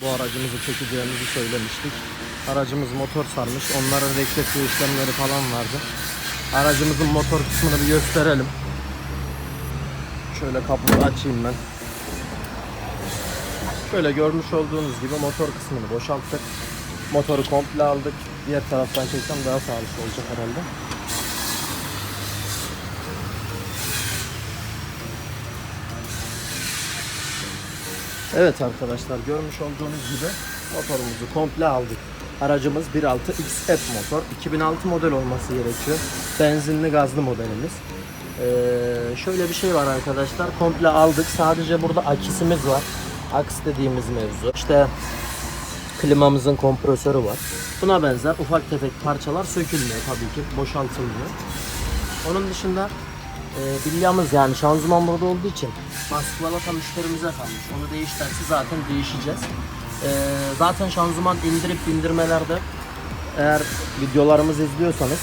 Bu aracımızı çekeceğimizi söylemiştik. Aracımız motor sarmış. Onların rektifiye işlemleri falan vardı. Aracımızın motor kısmını bir gösterelim. Şöyle kapıyı açayım ben. Şöyle görmüş olduğunuz gibi motor kısmını boşalttık. Motoru komple aldık. Diğer taraftan çeksem daha sağlıklı olacak herhalde. Evet arkadaşlar görmüş olduğunuz gibi motorumuzu komple aldık. Aracımız 1.6 XF motor. 2006 model olması gerekiyor. Benzinli gazlı modelimiz. Ee, şöyle bir şey var arkadaşlar. Komple aldık. Sadece burada akisimiz var. Aks dediğimiz mevzu. İşte klimamızın kompresörü var. Buna benzer ufak tefek parçalar sökülmüyor tabii ki. Boşaltılmıyor. Onun dışında e, bilyamız yani şanzıman burada olduğu için baskıvalata müşterimize kalmış. Onu değiş derse zaten değişeceğiz. E, zaten şanzıman indirip bindirmelerde eğer videolarımızı izliyorsanız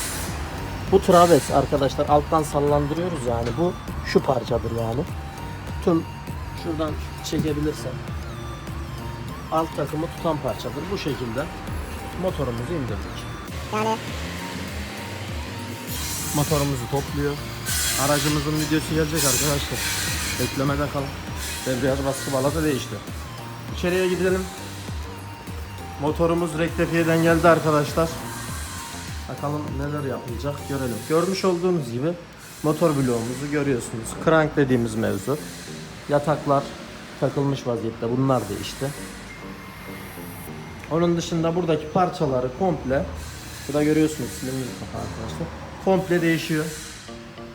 bu traves arkadaşlar alttan sallandırıyoruz yani bu şu parçadır yani. Tüm şuradan çekebilirsem alt takımı tutan parçadır. Bu şekilde motorumuzu indirdik. Yani motorumuzu topluyor. Aracımızın videosu gelecek arkadaşlar. Beklemede kalın. Debriyaj baskı balata değişti. İçeriye gidelim. Motorumuz rektifiyeden geldi arkadaşlar. Bakalım neler yapılacak görelim. Görmüş olduğunuz gibi motor bloğumuzu görüyorsunuz. Crank dediğimiz mevzu. Yataklar takılmış vaziyette. Bunlar değişti. Onun dışında buradaki parçaları komple burada görüyorsunuz kapağı arkadaşlar. Komple değişiyor.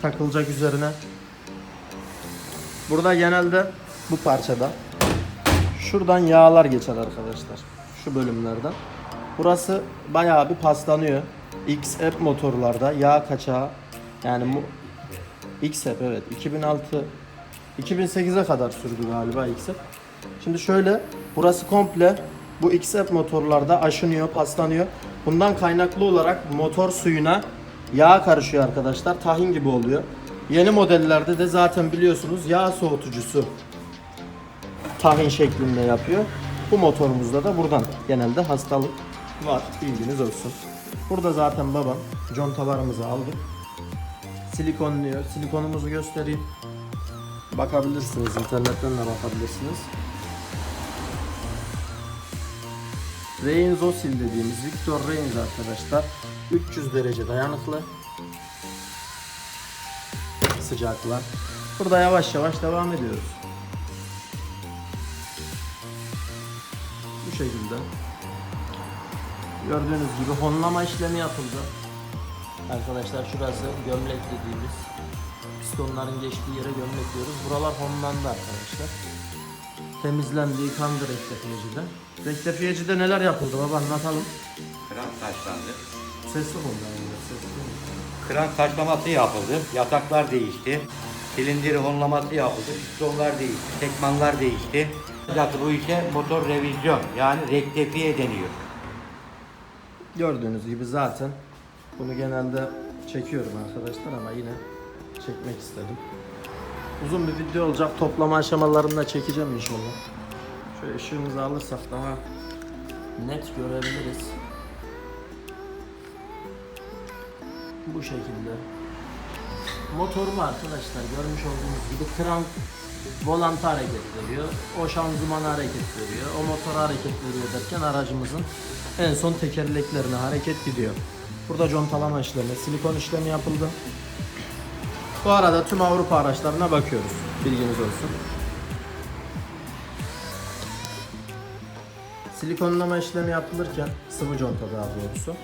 Takılacak üzerine. Burada genelde bu parçada şuradan yağlar geçer arkadaşlar. Şu bölümlerden. Burası bayağı bir paslanıyor. XF motorlarda yağ kaçağı yani XF evet 2006 2008'e kadar sürdü galiba XF. Şimdi şöyle burası komple bu XF motorlarda aşınıyor, paslanıyor. Bundan kaynaklı olarak motor suyuna yağ karışıyor arkadaşlar. Tahin gibi oluyor. Yeni modellerde de zaten biliyorsunuz yağ soğutucusu tahin şeklinde yapıyor. Bu motorumuzda da buradan genelde hastalık var. Bilginiz olsun. Burada zaten babam contalarımızı aldık. Silikonluyor. Silikonumuzu göstereyim. Bakabilirsiniz. internetten de bakabilirsiniz. Reigns Osil dediğimiz Victor Reigns arkadaşlar 300 derece dayanıklı sıcakla. Burada yavaş yavaş devam ediyoruz. Bu şekilde. Gördüğünüz gibi honlama işlemi yapıldı. Arkadaşlar şurası gömlek dediğimiz pistonların geçtiği yere gömlek diyoruz. Buralar honlandı arkadaşlar. Temizlendi, yıkandı rektifiyecide. Rektifiyecide neler yapıldı baba anlatalım. Kran taşlandı. Sesli oldu yani. Sesli oldu. Kran taşlaması yapıldı. Yataklar değişti. Silindir honlaması yapıldı. Pistonlar değişti. Tekmanlar değişti. Zaten bu işe motor revizyon yani rektifiye deniyor. Gördüğünüz gibi zaten bunu genelde çekiyorum arkadaşlar ama yine çekmek istedim. Uzun bir video olacak. Toplama aşamalarında çekeceğim inşallah. Şöyle ışığımızı alırsak daha net görebiliriz. Bu şekilde. Motoru arkadaşlar görmüş olduğunuz gibi krank volantı hareket veriyor. O şanzımanı hareket veriyor. O motor hareket veriyor derken aracımızın en son tekerleklerine hareket gidiyor. Burada contalama işlemi, silikon işlemi yapıldı. Bu arada tüm Avrupa araçlarına bakıyoruz. Bilginiz olsun. Silikonlama işlemi yapılırken sıvı conta daha doğrusu.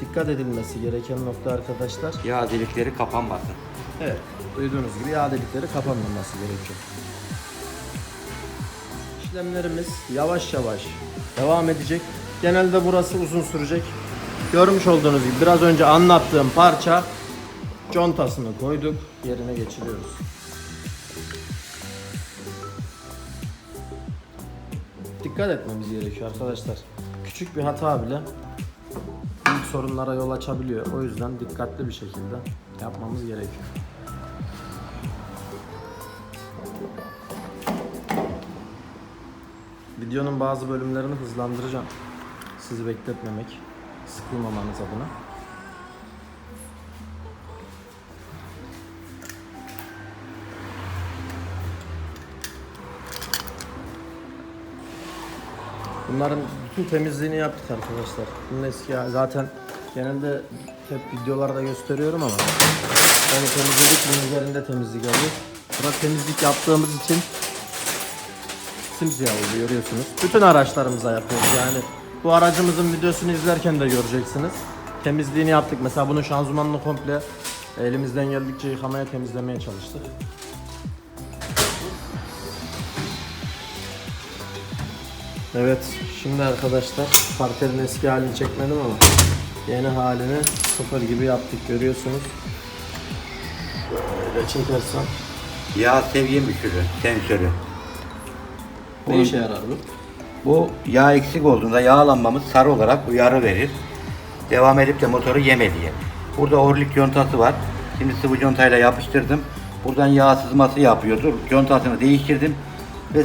Dikkat edilmesi gereken nokta arkadaşlar. Yağ delikleri kapanmasın. Evet, duyduğunuz gibi yağ delikleri kapanmaması gerekiyor. İşlemlerimiz yavaş yavaş devam edecek. Genelde burası uzun sürecek. Görmüş olduğunuz gibi biraz önce anlattığım parça contasını koyduk, yerine geçiriyoruz. Dikkat etmemiz gerekiyor arkadaşlar. Küçük bir hata bile sorunlara yol açabiliyor. O yüzden dikkatli bir şekilde yapmamız gerekiyor. Videonun bazı bölümlerini hızlandıracağım. Sizi bekletmemek, sıkılmamanız adına. Bunların bütün temizliğini yaptık arkadaşlar. Bunun eski zaten genelde hep videolarda gösteriyorum ama onu temizledik bunun üzerinde temizlik alıyor. Burada temizlik yaptığımız için simsiyah oldu görüyorsunuz. Bütün araçlarımıza yapıyoruz yani. Bu aracımızın videosunu izlerken de göreceksiniz. Temizliğini yaptık. Mesela bunun şanzımanını komple elimizden geldikçe yıkamaya temizlemeye çalıştık. Evet, şimdi arkadaşlar parkerin eski halini çekmedim ama yeni halini sıfır gibi yaptık görüyorsunuz. Böyle çekersem Yağ seviye müşürü, sensörü. ne işe yarar bu? Bu yağ eksik olduğunda yağlanmamız sarı olarak uyarı verir. Devam edip de motoru yeme diye. Burada orlik contası var. Şimdi sıvı contayla yapıştırdım. Buradan yağ sızması yapıyordu. Contasını değiştirdim ve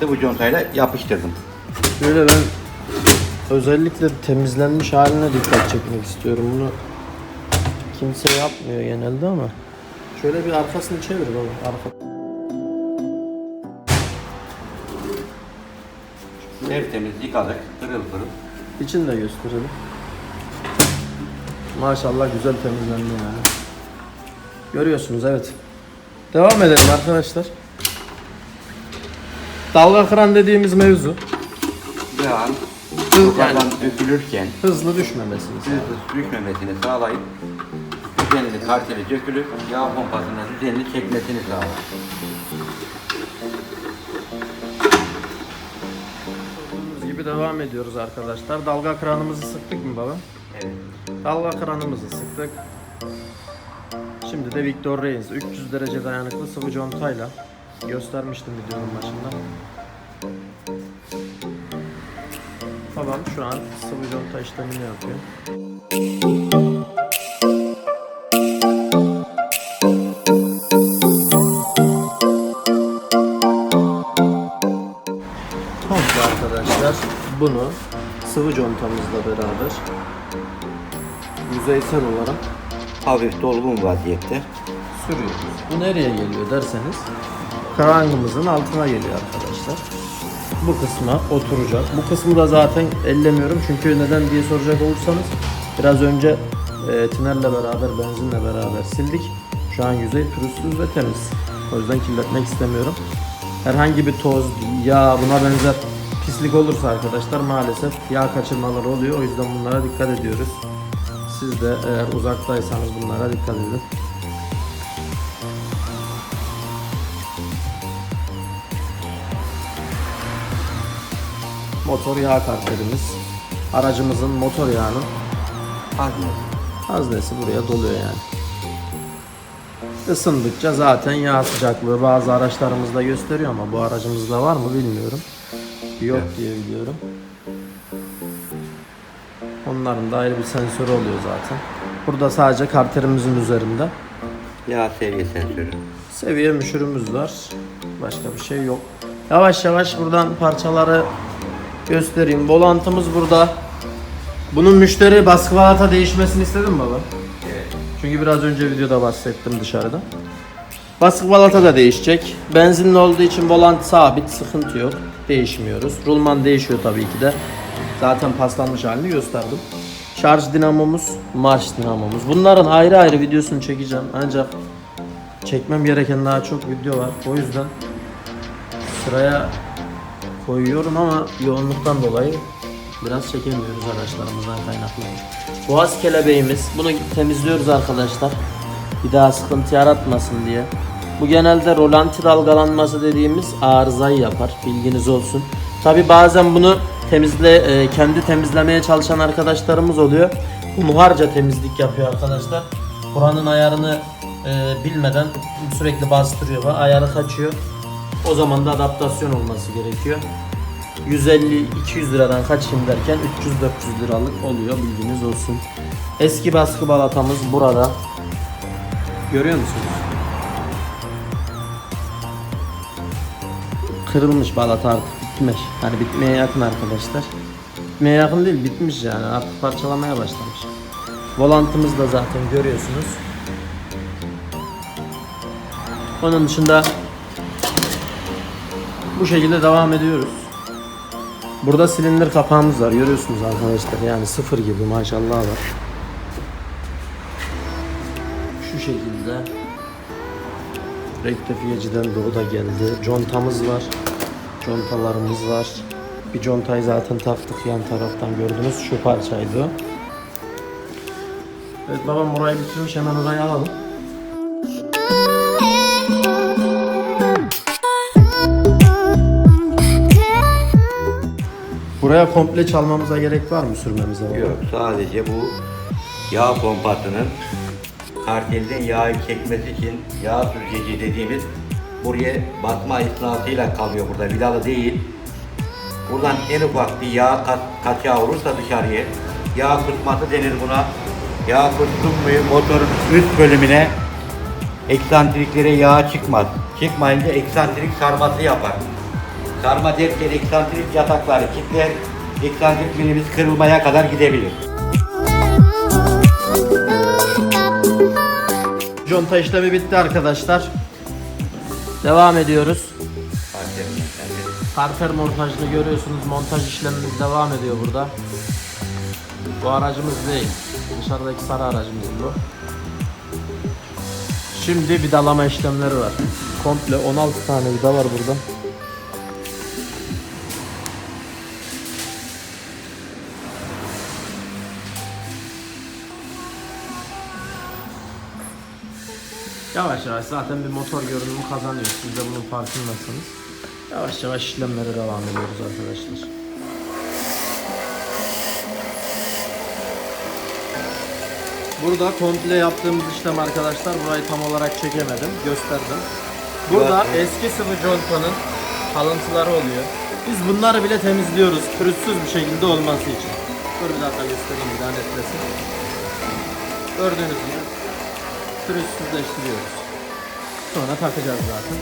sıvı contayla yapıştırdım. Böyle ben özellikle temizlenmiş haline dikkat çekmek istiyorum. Bunu kimse yapmıyor genelde ama. Şöyle bir arkasını çevir baba. Arka. Tertemiz yıkadık, pırıl pırıl. İçini de gösterelim. Maşallah güzel temizlendi yani. Görüyorsunuz evet. Devam edelim arkadaşlar. Dalga kıran dediğimiz mevzu Yağın Hız- yukarıdan dökülürken hızlı düşmemesini hızlı düşmemesini sağlayıp düzenli karteli dökülüp yağ pompasına düzenli çekmesini sağlar. Gibi devam ediyoruz arkadaşlar. Dalga kranımızı sıktık mı baba? Evet. Dalga kranımızı sıktık. Şimdi de Victor Reigns 300 derece dayanıklı sıvı contayla göstermiştim videonun başında. Babam şu an sıvı conta işlemini yapıyor. Komple arkadaşlar bunu sıvı contamızla beraber yüzeysel olarak Hafif dolgun vaziyette. sürüyoruz. Bu nereye geliyor derseniz krangımızın altına geliyor arkadaşlar. Bu kısma oturacak. Bu kısmı da zaten ellemiyorum çünkü neden diye soracak olursanız biraz önce e, tinerle beraber benzinle beraber sildik. Şu an yüzey pürüzsüz ve temiz. O yüzden kirletmek istemiyorum. Herhangi bir toz, yağ buna benzer pislik olursa arkadaşlar maalesef yağ kaçırmaları oluyor. O yüzden bunlara dikkat ediyoruz. Siz de eğer uzaktaysanız bunlara dikkat edin. Motor yağ karterimiz. Aracımızın motor yağının haznesi buraya doluyor yani. Isındıkça zaten yağ sıcaklığı bazı araçlarımızda gösteriyor ama bu aracımızda var mı bilmiyorum. Yok Evet. diye biliyorum. Onların da ayrı bir sensörü oluyor zaten. Burada sadece karterimizin üzerinde Yağ seviye sensörü. seviye müşürümüz var. Başka bir şey yok. Yavaş yavaş buradan parçaları göstereyim. Volantımız burada. Bunun müşteri baskı balata değişmesini istedin mi baba? Çünkü biraz önce videoda bahsettim dışarıda. Baskı balata da değişecek. Benzinli olduğu için volant sabit, sıkıntı yok. Değişmiyoruz. Rulman değişiyor tabii ki de. Zaten paslanmış halini gösterdim. Şarj dinamomuz, marş dinamomuz. Bunların ayrı ayrı videosunu çekeceğim. Ancak çekmem gereken daha çok video var. O yüzden sıraya koyuyorum ama yoğunluktan dolayı biraz çekemiyoruz araçlarımızdan kaynaklı. Boğaz kelebeğimiz. Bunu temizliyoruz arkadaşlar. Bir daha sıkıntı yaratmasın diye. Bu genelde rolanti dalgalanması dediğimiz arızayı yapar. Bilginiz olsun. Tabi bazen bunu temizle e, kendi temizlemeye çalışan arkadaşlarımız oluyor. Hunharca temizlik yapıyor arkadaşlar. Buranın ayarını e, bilmeden sürekli bastırıyor ayarı kaçıyor. O zaman da adaptasyon olması gerekiyor. 150-200 liradan kaçayım derken 300-400 liralık oluyor bilginiz olsun. Eski baskı balatamız burada. Görüyor musunuz? Kırılmış balata artık bitmiş. Hani bitmeye yakın arkadaşlar. Bitmeye yakın değil bitmiş yani artık parçalamaya başlamış. Volantımız da zaten görüyorsunuz. Onun dışında bu şekilde devam ediyoruz. Burada silindir kapağımız var görüyorsunuz arkadaşlar yani sıfır gibi maşallah var. Şu şekilde Rektifiyeciden de o da geldi. Contamız var. Contalarımız var. Bir contayı zaten taktık yan taraftan gördünüz. Şu parçaydı. Evet babam orayı bitirmiş hemen orayı alalım. Buraya komple çalmamıza gerek var mı sürmemize? baba? Yok sadece bu yağ pompasının kartelden yağı çekmesi için yağ süzgeci dediğimiz buraya basma esnasıyla kalıyor burada vidalı değil. Buradan en ufak bir yağ kat, kaçağı olursa dışarıya yağ kusması denir buna. Yağ kustun mu motorun üst bölümüne eksantriklere yağ çıkmaz. Çıkmayınca eksantrik sarması yapar. Sarma derken eksantrik yatakları kilitler, eksantrik birimiz kırılmaya kadar gidebilir. Conta işlemi bitti arkadaşlar. Devam ediyoruz. Karter montajını görüyorsunuz. Montaj işlemimiz devam ediyor burada. Bu aracımız değil. Dışarıdaki sarı aracımız bu. Şimdi vidalama işlemleri var. Komple 16 tane vida var burada. Yavaş yavaş zaten bir motor görünümü kazanıyor. Siz de bunun farkındasınız. Yavaş yavaş işlemlere devam ediyoruz arkadaşlar. Burada komple yaptığımız işlem arkadaşlar burayı tam olarak çekemedim. Gösterdim. Burada Evet. eski sıvı contanın kalıntıları oluyor. Biz bunları bile temizliyoruz pürüzsüz bir şekilde olması için. Dur bir dakika göstereyim bir daha netlesin. Gördüğünüz gibi pürüzsüzleştiriyoruz. Sonra takacağız zaten.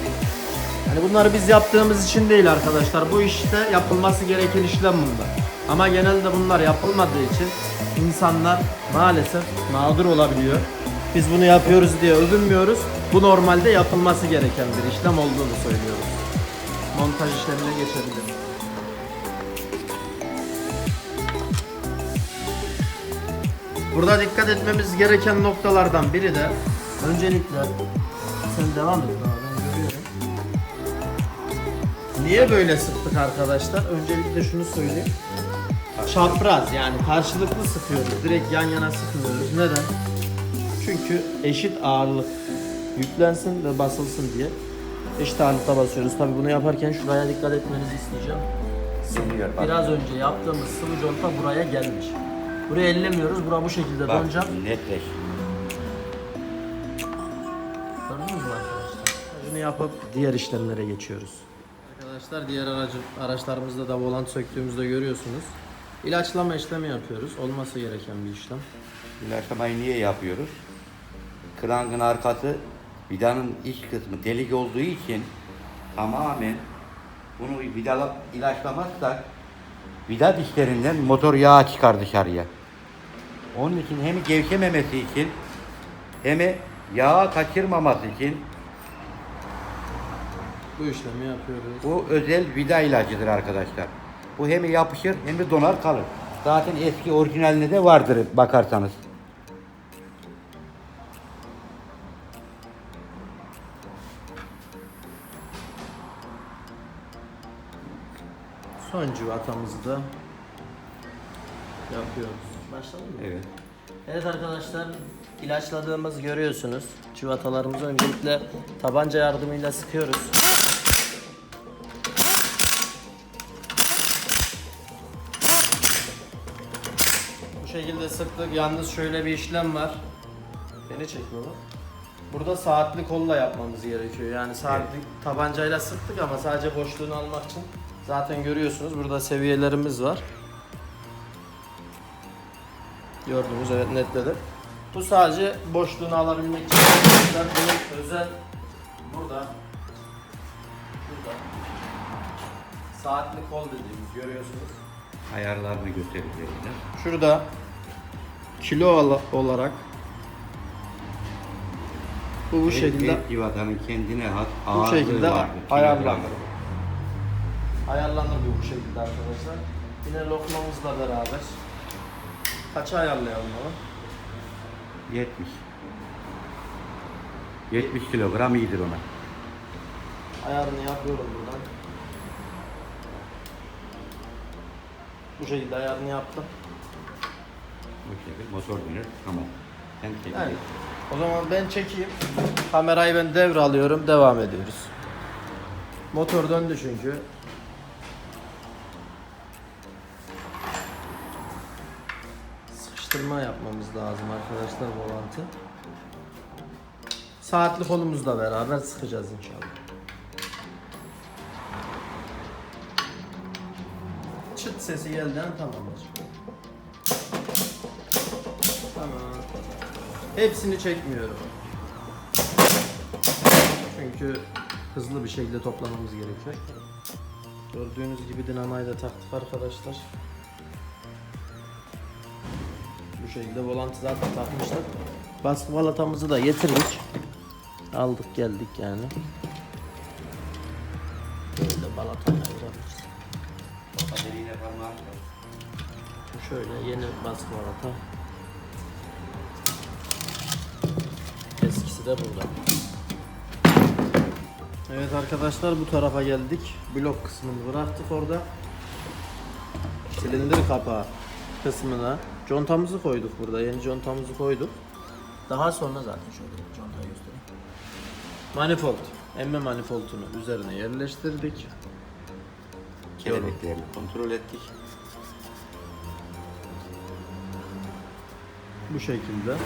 Yani bunları biz yaptığımız için değil arkadaşlar. Bu işte yapılması gereken işlem bunlar. Ama genelde bunlar yapılmadığı için insanlar maalesef mağdur olabiliyor. Biz bunu yapıyoruz diye övünmüyoruz. Bu normalde yapılması gereken bir işlem olduğunu söylüyoruz. Montaj işlemine geçebilirim. Burada dikkat etmemiz gereken noktalardan biri de öncelikle sen devam et daha ben görüyorum. Niye böyle sıktık arkadaşlar? Öncelikle şunu söyleyeyim. Çapraz yani karşılıklı sıkıyoruz. Direkt yan yana sıkmıyoruz. Neden? Çünkü eşit ağırlık yüklensin ve basılsın diye eşit ağırlıkta basıyoruz. Tabi bunu yaparken şuraya dikkat etmenizi isteyeceğim. Biraz önce yaptığımız sıvı conta buraya gelmiş. Buraya ellemiyoruz. Bura bu şekilde Bak donacak. netleş. Gördünüz mü arkadaşlar? Bunu yapıp diğer işlemlere geçiyoruz. Arkadaşlar diğer aracı, araçlarımızda da volant söktüğümüzde görüyorsunuz. İlaçlama işlemi yapıyoruz. Olması gereken bir işlem. İlaçlamayı niye yapıyoruz? Krangın arkası vidanın iç kısmı delik olduğu için tamamen bunu vidala ilaçlamazsak vida dişlerinden motor yağı çıkar dışarıya. Onun için hem gevşememesi için hem yağı kaçırmaması için Bu işlemi yapıyoruz. bu özel vida ilacıdır arkadaşlar. Bu hem yapışır hem de donar kalır. Zaten eski orijinalinde de vardır bakarsanız. Son civatamızı da yapıyoruz. Başlayalım mı? Evet. Evet arkadaşlar ilaçladığımız görüyorsunuz. Çivatalarımızı öncelikle tabanca yardımıyla sıkıyoruz. Bu şekilde sıktık. Yalnız şöyle bir işlem var. Beni çek baba. Burada saatli kolla yapmamız gerekiyor. Yani saatli tabancayla sıktık ama sadece boşluğunu almak için. Zaten görüyorsunuz burada seviyelerimiz var. Gördüğünüz evet netledim. Bu sadece boşluğunu alabilmek için. Arkadaşlar bunun özel burada burada Saatli kol dediğimiz görüyorsunuz. Ayarlarını göstereceğiz. de. Şurada kilo olarak bu bu şekilde Her civatanın kendine has bu ağırlığı şekilde vardır. ayarlanır. Ayarlanır bu bu şekilde arkadaşlar. Yine lokmamızla beraber kaça ayarlayalım onu? 70. 70 kilogram iyidir ona. Ayarını yapıyorum buradan. Bu şekilde ayarını yaptım. Bu şekilde motor dönür. Tamam. Sen çek. Yani, o zaman ben çekeyim. Kamerayı ben devralıyorum. Devam ediyoruz. Motor döndü çünkü. Sıkıştırma yapmamız lazım arkadaşlar volantı. Saatli kolumuzla beraber sıkacağız inşallah. Çıt sesi geldi tamamdır. Tamam. Hepsini çekmiyorum. Çünkü hızlı bir şekilde toplamamız gerekiyor. Gördüğünüz gibi dinanayı da taktık arkadaşlar. Şekilde volantı zaten takmışlar. Baskı balatamızı da getirdik. Aldık geldik yani. Böyle balatayla ayırabiliriz. Şöyle yeni baskı balata. Eskisi de burada. Evet arkadaşlar bu tarafa geldik. Blok kısmını bıraktık orada. Silindir kapağı kısmına contamızı koyduk burada. Yeni contamızı koyduk. Daha sonra zaten şöyle contayı göstereyim. Manifold. Emme manifoldunu üzerine yerleştirdik. Kelebeklerini kontrol ettik. Bu şekilde.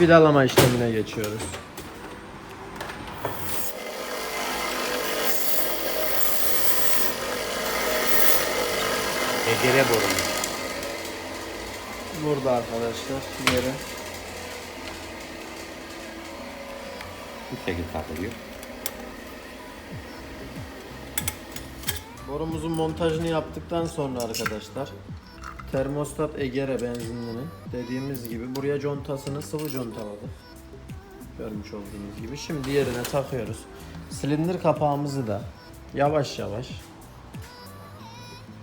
Vidalama işlemine geçiyoruz. Egere borunu. Burada arkadaşlar yeri. Bu şekilde takılıyor. Borumuzun montajını yaptıktan sonra arkadaşlar termostat egere benzinlinin dediğimiz gibi buraya contasını sıvı contaladık. Görmüş olduğunuz gibi. Şimdi yerine takıyoruz. Silindir kapağımızı da yavaş yavaş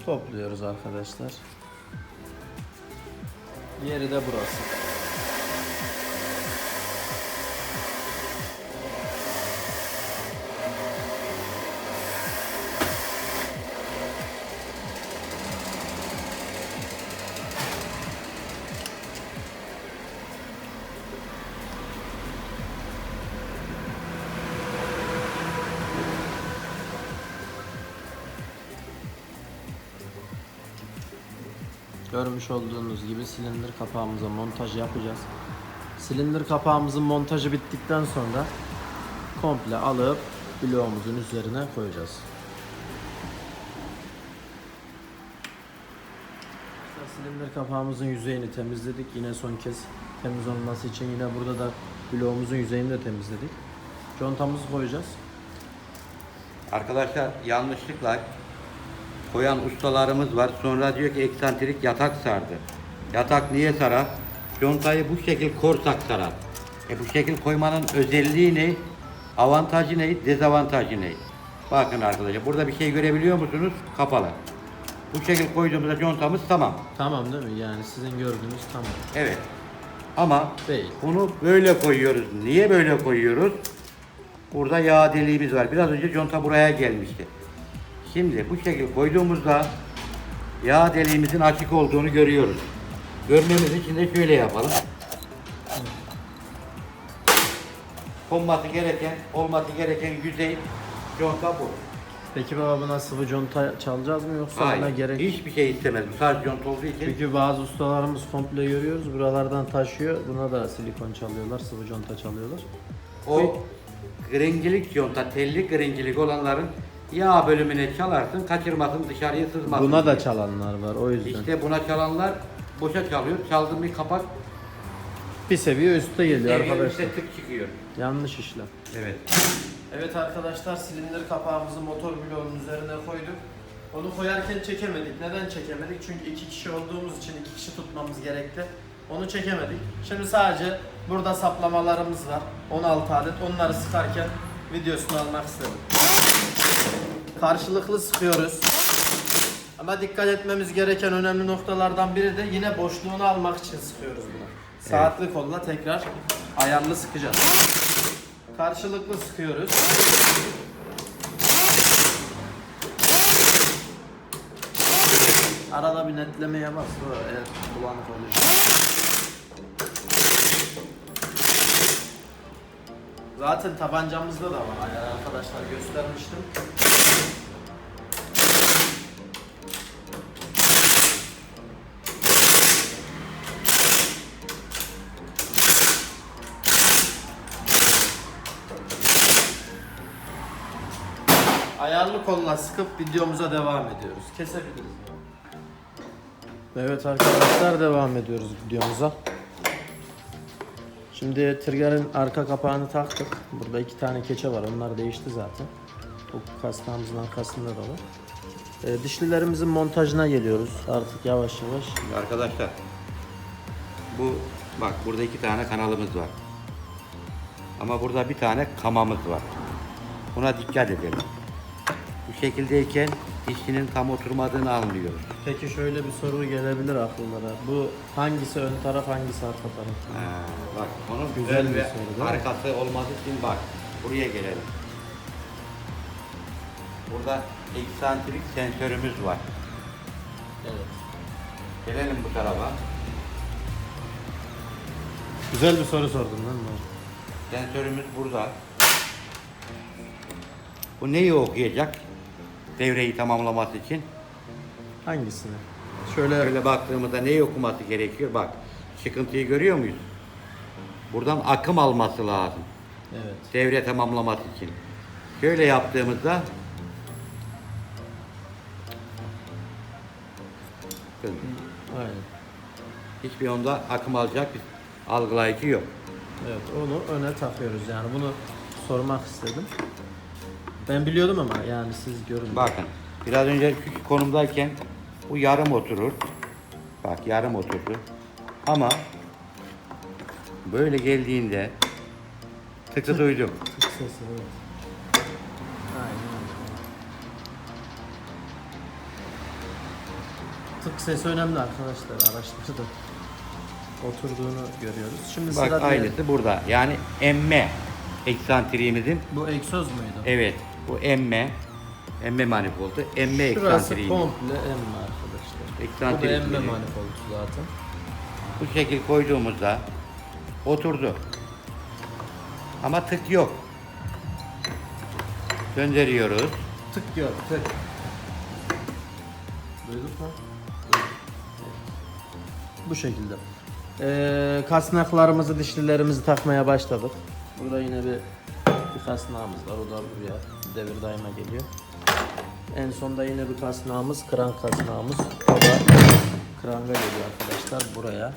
topluyoruz arkadaşlar. Yeri de burası. Görmüş olduğunuz gibi silindir kapağımıza montaj yapacağız. Silindir kapağımızın montajı bittikten sonra komple alıp bloğumuzun üzerine koyacağız. Silindir kapağımızın yüzeyini temizledik. Yine son kez temiz olması için yine burada da bloğumuzun yüzeyini de temizledik. Contamızı koyacağız. Arkadaşlar yanlışlıkla koyan ustalarımız var. Sonra diyor ki eksantrik yatak sardı. Yatak niye sarar? Contayı bu şekil korsak sarar. E bu şekil koymanın özelliği ne? Avantajı ne? Dezavantajı ne? Bakın arkadaşlar burada bir şey görebiliyor musunuz? Kapalı. Bu şekil koyduğumuzda contamız tamam. Tamam değil mi? Yani sizin gördüğünüz tamam. Evet. Ama Değil. bunu böyle koyuyoruz. Niye böyle koyuyoruz? Burada yağ deliğimiz var. Biraz önce conta buraya gelmişti. Şimdi bu şekilde koyduğumuzda yağ deliğimizin açık olduğunu görüyoruz. Görmemiz için de şöyle yapalım. Konması gereken, olması gereken yüzey conta bu. Peki baba buna sıvı conta çalacağız mı yoksa buna Hayır, gerek? hiçbir şey istemez. Bu sadece conta olduğu için Çünkü bazı ustalarımız komple görüyoruz buralardan taşıyor. Buna da silikon çalıyorlar, sıvı conta çalıyorlar. O grincilik conta, telli grincilik olanların yağ bölümüne çalarsın, kaçırmasın, dışarıya sızmasın. Buna da diye. çalanlar var o yüzden. İşte buna çalanlar boşa çalıyor. Çaldığın bir kapak Bir seviye üstte geliyor seviye arkadaşlar. üstte tık çıkıyor. Yanlış işlem. Evet. Evet arkadaşlar silindir kapağımızı motor bloğunun üzerine koyduk. Onu koyarken çekemedik. Neden çekemedik? Çünkü iki kişi olduğumuz için iki kişi tutmamız gerekti. Onu çekemedik. Şimdi sadece burada saplamalarımız var. 16 adet. Onları sıkarken videosunu almak istedim. Karşılıklı sıkıyoruz. Ama dikkat etmemiz gereken önemli noktalardan biri de yine boşluğunu almak için sıkıyoruz bunu. Saatli kolla tekrar ayarlı sıkacağız. Karşılıklı sıkıyoruz. Arada bir netlemeye bas. Eğer bulanık oluyor. Zaten tabancamızda da var ayar arkadaşlar göstermiştim. Ayarlı kolla sıkıp videomuza devam ediyoruz. Kesebiliriz. Evet arkadaşlar devam ediyoruz videomuza. Şimdi trigger'ın arka kapağını taktık. Burada iki tane keçe var. Onlar değişti zaten. Bu kasnağımızın arkasında da var. Ee, dişlilerimizin montajına geliyoruz artık yavaş yavaş. Arkadaşlar bu bak burada iki tane kanalımız var. Ama burada bir tane kamamız var. Buna dikkat edelim. Bu şekildeyken dişinin tam oturmadığını anlıyoruz. Peki şöyle bir soru gelebilir akıllara. Bu hangisi ön taraf hangisi arka taraf? Ha, bak onun Güzel güzel bir ve soru, değil mi? arkası olması için bak buraya gelelim. Burada eksantrik sensörümüz var. Evet. Gelelim bu tarafa. Güzel bir soru sordun mi? Sensörümüz burada. Bu neyi okuyacak? Devreyi tamamlaması için. Hangisini? Şöyle Şöyle baktığımızda neyi okuması gerekiyor? Bak çıkıntıyı görüyor muyuz? Buradan akım alması lazım. evet. Devre tamamlaması için. Şöyle yaptığımızda Aynen. hiçbir onda akım alacak bir algılayıcı yok. Evet onu öne takıyoruz yani bunu sormak istedim. Ben biliyordum ama yani siz görün. Bakın biraz önce şu konumdayken bu yarım oturur. Bak yarım oturdu. Ama böyle geldiğinde tıkı duydum. Tık sesi evet. Aynen. Tık sesi önemli arkadaşlar araştırdım. Oturduğunu görüyoruz. Şimdi Bak sıra diğer- aynısı burada. Yani emme eksantriğimizin Bu egzoz muydu? evet bu emme emme manifoldu. Emme Şurası eksantriğimiz. komple emme arkadaşlar. Bu da Eksantrik emme diyor. manifoldu zaten. Bu şekil koyduğumuzda oturdu. Ama tık yok. Gönderiyoruz. Tık yok tık. Duyduk mu? Bu şekilde. Ee, kasnaklarımızı, dişlilerimizi takmaya başladık. Burada yine bir, bir kasnağımız var. O da buraya devir daima geliyor. En sonda yine bir kasnağımız, kran kasnağımız. O kranga geliyor arkadaşlar buraya.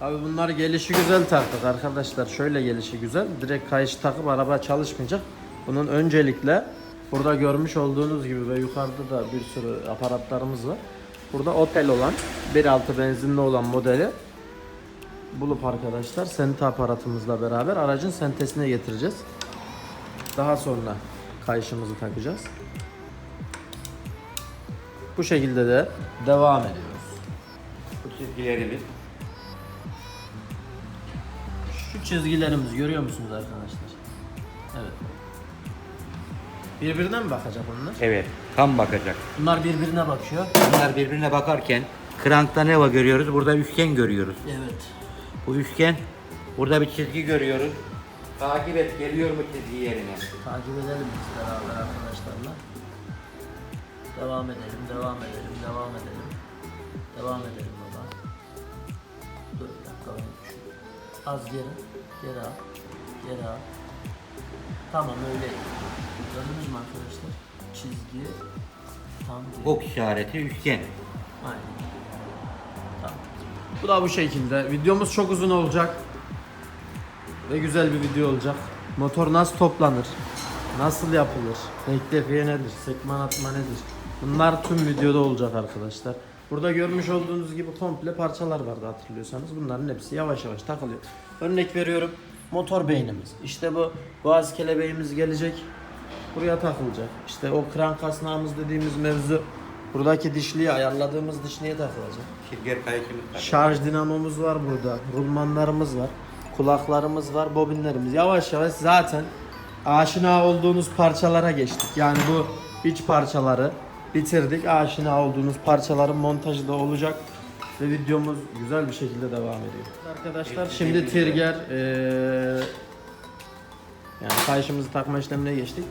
Abi bunlar gelişi güzel taktık arkadaşlar. Şöyle gelişi güzel. Direkt kayış takıp araba çalışmayacak. Bunun öncelikle burada görmüş olduğunuz gibi ve yukarıda da bir sürü aparatlarımız var. Burada Opel olan 1.6 benzinli olan modeli bulup arkadaşlar sente aparatımızla beraber aracın sentesine getireceğiz. Daha sonra kayışımızı takacağız. Bu şekilde de devam ediyoruz. Bu çizgilerimiz Şu çizgilerimizi görüyor musunuz arkadaşlar? Evet. Birbirine mi bakacak bunlar? evet tam bakacak. Bunlar birbirine bakıyor. Bunlar birbirine bakarken krankta ne var görüyoruz? Burada üçgen görüyoruz. Evet. Bu üçgen burada bir çizgi görüyoruz. Takip et geliyor mu çizgi yerine? Takip edelim biz beraber arkadaşlarla. Devam edelim, devam edelim, devam edelim. Devam edelim baba. Dur bir dakika. ben Az geri, geri al, geri al. Tamam öyle. Gördünüz mü arkadaşlar? Çizgi tam değil. Ok işareti üçgen. Aynen. Tamam. Bu da bu şekilde. Videomuz çok uzun olacak. Ve güzel bir video olacak. Motor nasıl toplanır? Nasıl yapılır? Rektifiye nedir? Sekman atma nedir? Bunlar tüm videoda olacak arkadaşlar. Burada görmüş olduğunuz gibi komple parçalar vardı hatırlıyorsanız. Bunların hepsi yavaş yavaş takılıyor. Örnek veriyorum. Motor beynimiz. İşte bu boğaz kelebeğimiz gelecek. Buraya takılacak. İşte o kran kasnağımız dediğimiz mevzu buradaki dişliği ayarladığımız dişliğe takılacak. Şarj dinamomuz var burada. Rulmanlarımız var. Kulaklarımız var. Bobinlerimiz. Yavaş yavaş zaten aşina olduğunuz parçalara geçtik. Yani bu iç parçaları bitirdik. Aşina olduğunuz parçaların montajı da olacak. Ve videomuz güzel bir şekilde devam ediyor. Arkadaşlar şimdi Tirger eee yani kayışımızı takma işlemine geçtik.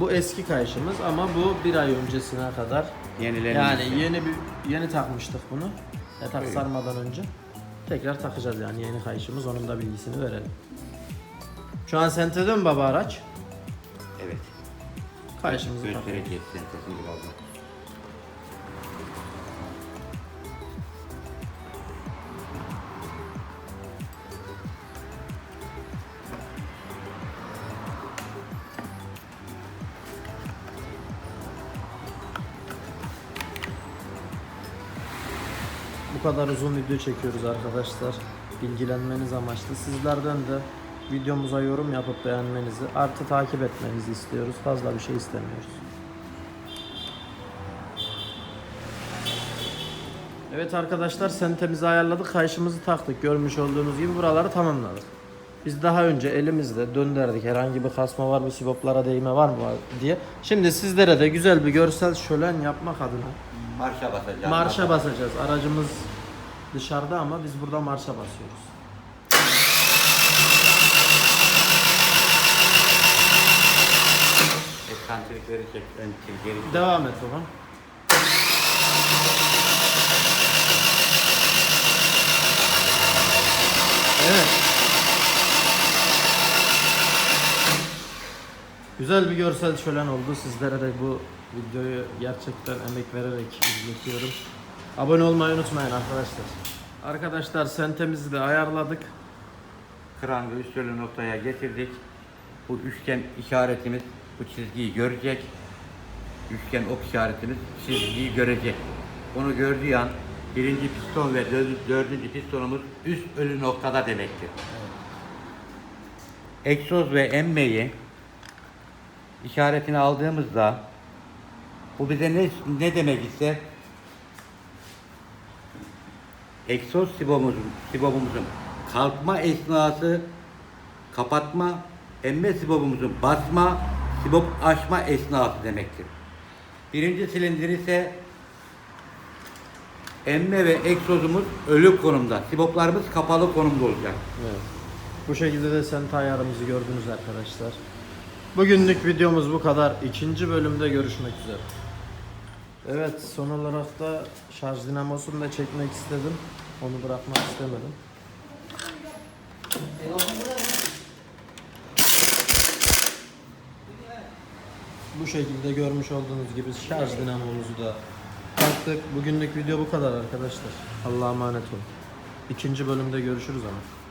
Bu eski kayışımız ama bu bir ay öncesine kadar Yenilerini yani yeni bir yeni takmıştık bunu. Yatak sarmadan önce. Tekrar takacağız yani yeni kayışımız. Onun da bilgisini verelim. Şu an sentede mi baba araç? Evet. Kayışımızı takıyoruz. Göstereceğiz sentezini birazdan. Kadar uzun video çekiyoruz arkadaşlar. Bilgilenmeniz amaçlı. Sizlerden de videomuza yorum yapıp beğenmenizi, artı takip etmenizi istiyoruz. Fazla bir şey istemiyoruz. Evet arkadaşlar sentemizi ayarladık. Kayışımızı taktık. Görmüş olduğunuz gibi buraları tamamladık. Biz daha önce elimizle döndürdük. Herhangi bir kasma var mı, siboplara değme var mı diye. Şimdi sizlere de güzel bir görsel şölen yapmak adına Marşa basacağız. Marşa basacağız. Aracımız dışarıda ama biz burada marşa basıyoruz. Eksantrikleri çek. Ön çizgileri çek. Devam et babam. Evet. Güzel bir görsel şölen oldu. Sizlere de bu videoyu gerçekten emek vererek izletiyorum. Abone olmayı unutmayın arkadaşlar. Arkadaşlar sentemizi de ayarladık. Krangı üstölü noktaya getirdik. Bu üçgen işaretimiz bu çizgiyi görecek. Üçgen ok işaretimiz çizgiyi görecek. Onu gördüğü an birinci piston ve dö- dördüncü pistonumuz üst ölü noktada demektir. Egzoz ve emmeyi işaretini aldığımızda bu bize ne, ne demek ise egzoz sibomuzun, sibobumuzun kalkma esnası kapatma, emme sibobumuzun basma, sibop açma esnası demektir. Birinci silindir ise emme ve egzozumuz ölü konumda, siboplarımız kapalı konumda olacak. Evet. Bu şekilde de senta ayarımızı gördünüz arkadaşlar. Bugünlük videomuz bu kadar. İkinci bölümde görüşmek üzere. Evet son olarak da şarj dinamosunu da çekmek istedim. Onu bırakmak istemedim. Bu şekilde görmüş olduğunuz gibi şarj dinamomuzu da taktık. Bugünlük video bu kadar arkadaşlar. Allah'a emanet olun. İkinci bölümde görüşürüz ama.